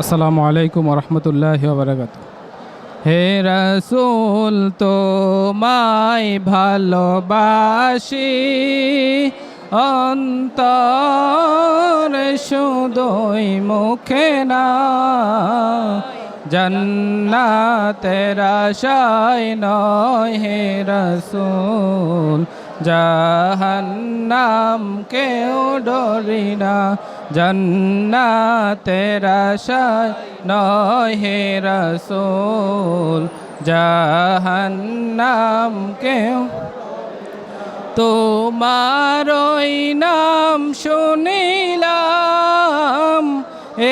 আসসালামু আলাইকুম রহমতুল্লাহ বারাকাত হে রসুল, তোমায় ভালোবাসি। অন্তর শুধুই মুখে না, জন্নাতের আশায় নয় হে রসুল। জাহান্নাম কেউ ডরি না জন্নাতের আশায় নয় হে রসুল, জাহান্নাম কেউ তোমার ওই নাম শুনিলাম,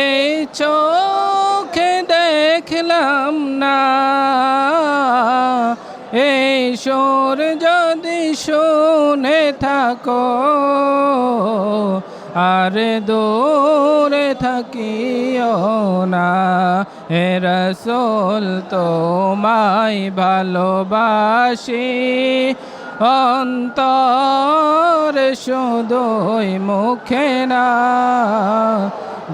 এ চোখে দেখলাম না। এই সুর যদি শুনে থাকো আর দূরে থাকিও না। হে রসুল, তোমায় ভালোবাসি। অন্তর শুধুই মুখে না।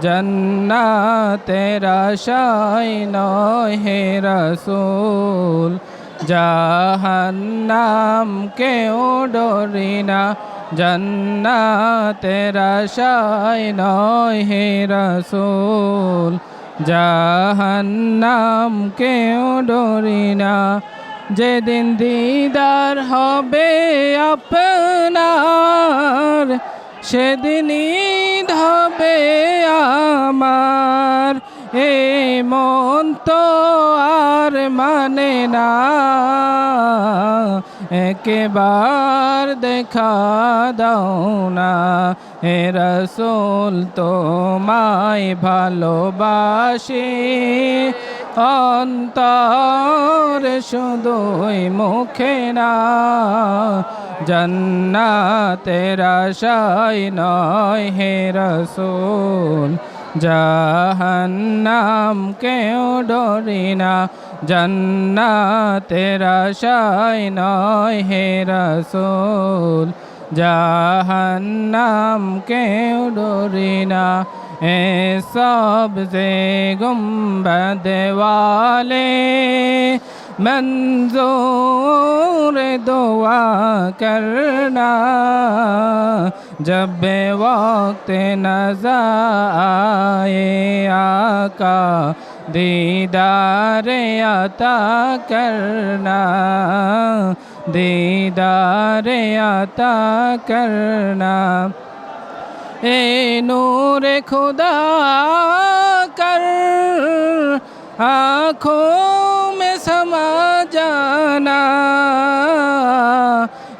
জন্নাতের আশায় নয় হে রসুল। জাহান্নাম কেউ ডরি না। জন্নাতের আশায় নয় হে রসুল জাহান্নাম কেউ ডরি না। যেদিন দিদার হবে আপনার সেদিন ঈদ হবে আমার। এ মন তো আর মানে না। একেবার দেখা দাও না, হে রসুল তোমায় ভালোবাসি। অন্তর শুধুই মুখে না, জন্নাতের আশায় নয়, হে রসুল। জাহান্নাম কেউ ডরি না, জন্নাতের আশায় নয় হে রসুল। জাহান্নাম কেউ ডরি না এ সব যে গুম্বদ वाले منظور دعا کرنا جب بے وقت نظر آئے آقا دیدار عطا کرنا دیدار عطا کرنا اے نور خدا کر آنکھوں জানা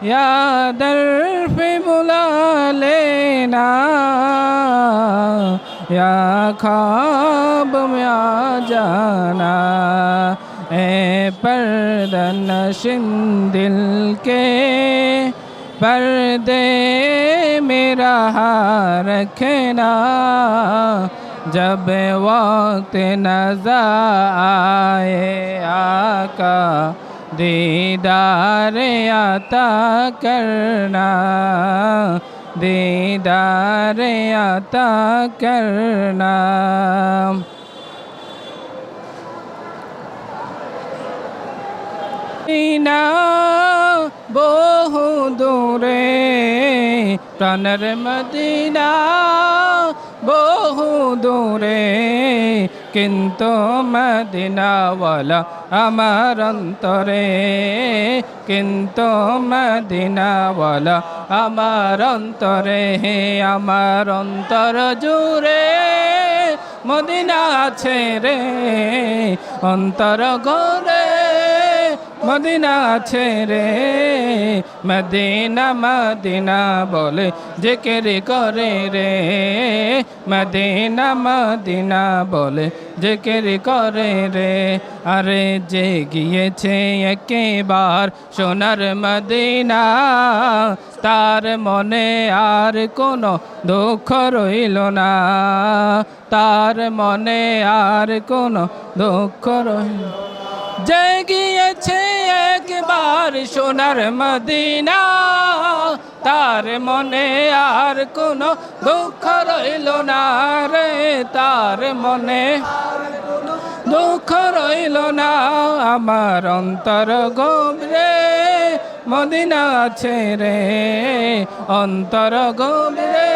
یا در پہ بلا لینا یا خواب میں آ جانا اے پردن شن دل کے پردے میرا ہاں رکھنا जब वक्त नजर आए आका दीदार आता करना दीदार आता करना না বহু দূরে প্রাণের মদিনা বহু দূরে, কিন্তু মদিনাওয়ালা আমার অন্তরে। কিন্তু মদিনাওয়ালা আমার অন্তরে হে আমার অন্তর জুড়ে মদিনা আছে রে। অন্তর ঘরে মদিনা রে। মদিনা মদিনা বলে জেকেরে করে রে। মদিনা মদিনা বলে জেকেরে করে রে। আরে যে গিয়েছে একেবার সোনার মদিনা। তার মনে আর কোনো দুঃখ রইল না। তার মনে আর কোনো দুঃখ রইল যে গিয়েছে একবার সোনার মদিনা, তার মনে আর কোনো দুঃখ রইল না রে, তার মনে দুঃখ রইল না। আমার অন্তর গভীরে মদিনা আছে রে অন্তর গভীরে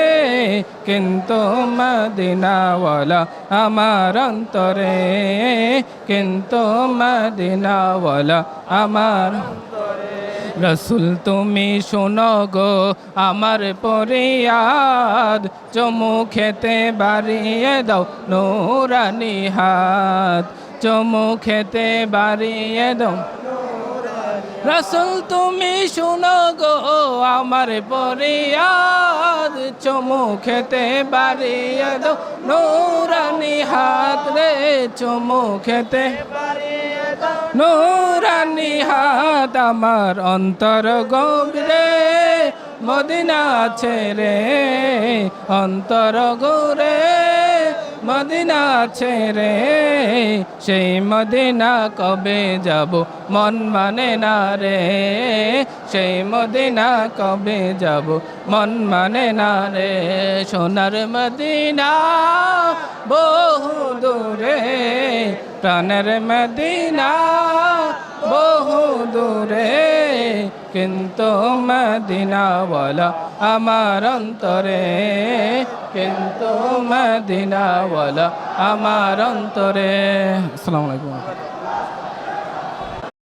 কিন্তু মদিনাওয়ালা আমার অন্তরে, কিন্তু মদিনাওয়ালা আমার রসুল তুমি শোনো গো আমার পরিয়াদ চমু খেতে বাড়িয়ে দাও নোরানি হাত। চমু খেতে বাড়িয়ে দাও রসুল, তুমি শুনো গো, আমার পরিয়াদ চমু খেতে বাড়িয়ে দাও। নোরানি হাত রে চমু খেতে নোরানি হাত, আমার অন্তর গভীরে, মদিনা রে অন্তর গোরে মদিনা রে সেই মদিনা কবে যাব? মন মানে না রে। সেই মদিনা কবে যাব? মন মানে না রে। সোনার মদিনা বহু দূরে প্রাণের মদিনা বহু দূরে কিন্তু মদিনাওয়ালা আমার অন্তরে কিন্তু মদিনাওয়ালা আমার অন্তরে। আসসালামু আলাইকুম।